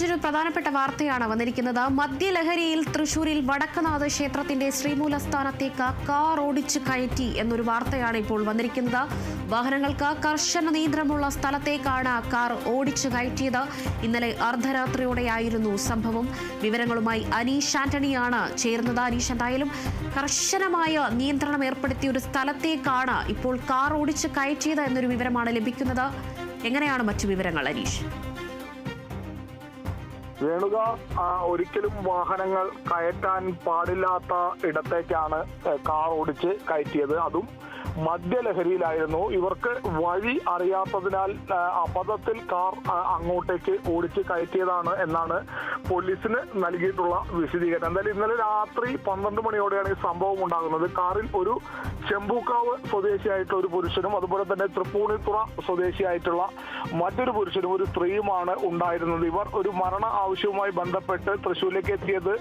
മറ്റൊരു പ്രധാനപ്പെട്ട വാർത്തയാണ് വന്നിരിക്കുന്നത്. മദ്യലഹരിയിൽ തൃശൂരിൽ വടക്കനാഥ ക്ഷേത്രത്തിന്റെ ശ്രീമൂലസ്ഥാനത്തേക്ക് കാർ ഓടിച്ച് കയറ്റി എന്നൊരു വാർത്തയാണ് ഇപ്പോൾ വന്നിരിക്കുന്നത്. വാഹനങ്ങൾക്ക് കർശന നിയന്ത്രണമുള്ള സ്ഥലത്തേക്കാണ് കാർ ഓടിച്ചു കയറ്റിയത്. ഇന്നലെ അർദ്ധരാത്രിയോടെയായിരുന്നു സംഭവം. വിവരങ്ങളുമായി അനീഷ് ആന്റണിയാണ് ചേരുന്നത്. അനീഷ് എന്തായാലും കർശനമായ നിയന്ത്രണം ഏർപ്പെടുത്തിയ ഒരു സ്ഥലത്തേക്കാണ് ഇപ്പോൾ കാർ ഓടിച്ച് കയറ്റിയത് എന്നൊരു വിവരമാണ് ലഭിക്കുന്നത്. എങ്ങനെയാണ് മറ്റു വിവരങ്ങൾ അനീഷ്? രേണുക ആ, ഒരിക്കലും വാഹനങ്ങൾ കയറ്റാൻ പാടില്ലാത്ത ഇടത്തേക്കാണ് കാർ ഓടിച്ച് കയറ്റിയത്. അതും മദ്യലഹരിയിലായിരുന്നു. ഇവർക്ക് വഴി അറിയാത്തതിനാൽ അബദ്ധത്തിൽ കാർ അങ്ങോട്ടേക്ക് ഓടിച്ച് കയറ്റിയതാണ് എന്നാണ് പോലീസിന് നൽകിയിട്ടുള്ള വിശദീകരണം. എന്തായാലും ഇന്നലെ രാത്രി പന്ത്രണ്ട് മണിയോടെയാണ് ഈ സംഭവം ഉണ്ടാകുന്നത്. കാറിൽ ഒരു ചെമ്പൂക്കാവ് സ്വദേശിയായിട്ടുള്ള ഒരു പുരുഷനും അതുപോലെ തന്നെ തൃപ്പൂണിത്തുറ സ്വദേശിയായിട്ടുള്ള മറ്റൊരു പുരുഷനും ഒരു സ്ത്രീയുമാണ് ഉണ്ടായിരുന്നത്. ഇവർ ഒരു മരണ ആവശ്യവുമായി ബന്ധപ്പെട്ട് തൃശ്ശൂരിലേക്ക് എത്തിയത്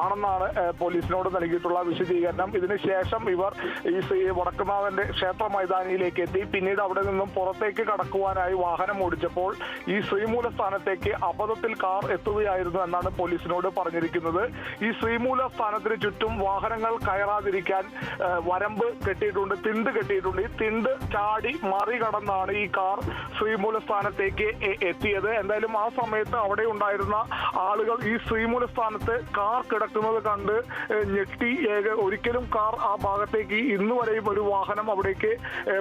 ആണെന്നാണ് പോലീസിനോട് നൽകിയിട്ടുള്ള വിശദീകരണം. ഇതിനുശേഷം ഇവർ ഈ വടക്കുന്നാഥന്റെ ക്ഷേത്ര മൈതാനിയിലേക്ക് എത്തി. പിന്നീട് അവിടെ നിന്നും പുറത്തേക്ക് കടക്കുവാനായി വാഹനം ഓടിച്ചപ്പോൾ ഈ ശ്രീമൂല സ്ഥാനത്തേക്ക് അബദ്ധത്തിൽ കാർ എത്തുകയായിരുന്നു എന്നാണ് പോലീസിനോട് പറഞ്ഞിരിക്കുന്നത്. ഈ ശ്രീമൂല സ്ഥാനത്തിന് ചുറ്റും വാഹനങ്ങൾ കയറാതിരിക്കാൻ വരമ്പ് കെട്ടിയിട്ടുണ്ട് തിണ്ട് കെട്ടിയിട്ടുണ്ട്. ഈ തിണ്ട് ചാടി മറികടന്നാണ് ഈ കാർ ശ്രീമൂല സ്ഥാനത്തേക്ക് എത്തിയത്. എന്തായാലും ആ സമയത്ത് അവിടെ ഉണ്ടായിരുന്ന ആളുകൾ ഈ ശ്രീമൂല സ്ഥാനത്ത് കാർ കിടക്കുന്നത് കണ്ട് ഞെട്ടി. ഒരിക്കലും കാർ ആ ഭാഗത്തേക്ക് ഇന്ന് വരെയും ഒരു വാഹനം അവിടേക്ക്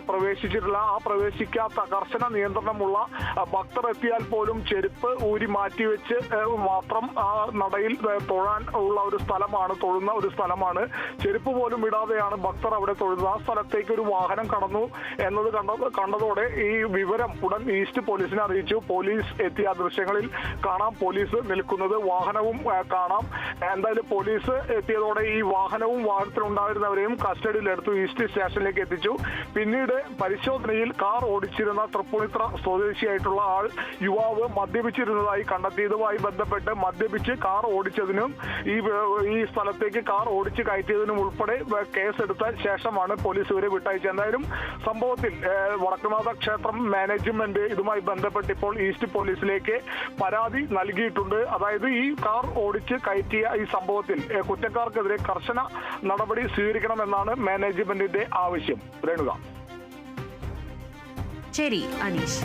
പ്രവേശിച്ചിട്ടില്ല. ആ പ്രവേശിക്കാത്ത കർശന നിയന്ത്രണമുള്ള ഭക്തർ എത്തിയാൽ പോലും ചെരുപ്പ് ഊരി മാറ്റിവെച്ച് മാത്രം ആ നടയിൽ തൊഴാൻ ഉള്ള ഒരു സ്ഥലമാണ് തൊഴുന്ന ഒരു സ്ഥലമാണ്. ചെരുപ്പ് പോലും ഇടാതെയാണ് ഭക്തർ അവിടെ തൊഴുന്നത്. ആ സ്ഥലത്തേക്ക് ഒരു വാഹനം കടന്നു എന്നത് കണ്ട കണ്ടതോടെ ഈ വിവരം ഉടൻ ഈസ്റ്റ് പോലീസിനെ അറിയിച്ചു. പോലീസ് എത്തിയ ദൃശ്യങ്ങളിൽ കാണാം. പോലീസ് നിൽക്കുന്നത് വാഹനവും കാണാം. എന്തായാലും പോലീസ് എത്തിയതോടെ ഈ വാഹനവും വാഹനത്തിലുണ്ടായിരുന്നവരെയും കസ്റ്റഡിയിലെടുത്തു ഈസ്റ്റ് സ്റ്റേഷനിലേക്ക് എത്തിച്ചു. പിന്നീട് പരിശോധനയിൽ കാർ ഓടിച്ചിരുന്ന തൃപ്പൂണിത്ര സ്വദേശിയായിട്ടുള്ള ആൾ യുവാവ് മദ്യപിച്ചിരുന്നതായി കണ്ടെത്തിയതുമായി ബന്ധപ്പെട്ട് മദ്യപിച്ച് കാർ ഓടിച്ചതിനും ഈ ഈ സ്ഥലത്തേക്ക് കാർ ഓടിച്ചു കയറ്റിയതിനും ഉൾപ്പെടെ കേസെടുത്ത ശേഷമാണ് പോലീസ് ഇവരെ വിട്ടയച്ചത്. എന്തായാലും സംഭവത്തിൽ വടക്കുനാഥ ക്ഷേത്രം മാനേജ്മെന്റ് ഇതുമായി ബന്ധപ്പെട്ട് ഇപ്പോൾ ഈസ്റ്റ് പോലീസിലേക്ക് പരാതി നൽകിയിട്ടുണ്ട്. അതായത് ഈ കാർ ഓടിച്ച് കയറ്റിയ ഈ സംഭവത്തിൽ കുറ്റക്കാർക്കെതിരെ കർശന നടപടി സ്വീകരിക്കണമെന്നാണ് മാനേജ്മെന്റിന്റെ ആവശ്യം. രേണുക. ശരി അനീഷ്.